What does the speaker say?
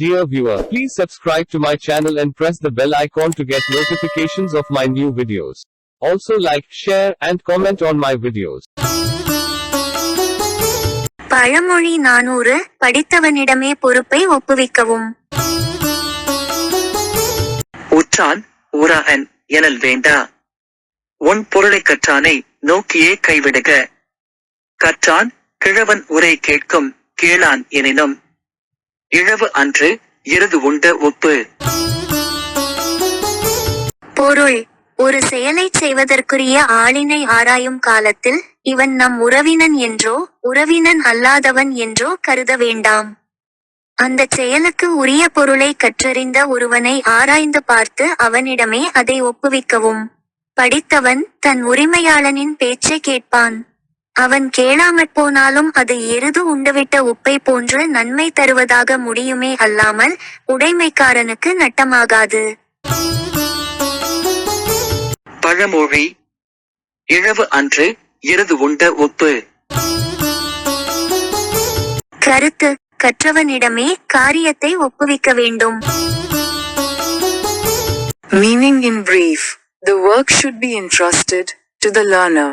Dear viewer, please subscribe to my channel and press the bell icon to get notifications of my new videos. Also like, share, and comment on my videos. பழமொழி நானூறு படித்தவனிடமே பொறுப்பை ஒப்புவிக்கவும் உற்றான் ஊராகன் எனல் வேண்டா உன் பொருளைக் கற்றானை நோக்கியே கைவிடுக கற்றான் கிழவன் உரை கேட்கும் கேளான் எனினும் இழவு அன்று எருது உண்ட உப்பு பொருள் ஒரு செயலைச் செய்வதற்குரிய ஆளினை ஆராயும் காலத்தில் இவன் நம் உறவினன் என்றோ உறவினன் அல்லாதவன் என்றோ கருத வேண்டாம். அந்தச் செயலுக்கு உரிய பொருளை கற்றறிந்த ஒருவனை ஆராய்ந்து பார்த்து அவனிடமே அதை ஒப்புவிக்கவும். படித்தவன் தன் உரிமையாளனின் பேச்சை கேட்பான். அவன் கேளாமற் போனாலும் அது எருது உண்டுவிட்ட உப்பை போன்று நன்மை தருவதாக முடியுமே அல்லாமல் உடைமைக்காரனுக்கு நட்டமாகாது. பழமொழி இழவு அன்று எருது உண்ட ஒப்பு கருத்து கற்றவனிடமே காரியத்தை ஒப்புவிக்க வேண்டும். Meaning in brief, the work should be entrusted to the learner.